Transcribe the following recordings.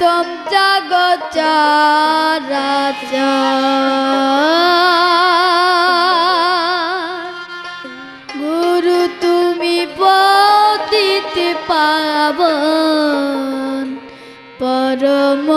জগৎ জাগ গুরু তুমি পতিত পাবন পরম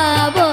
যাব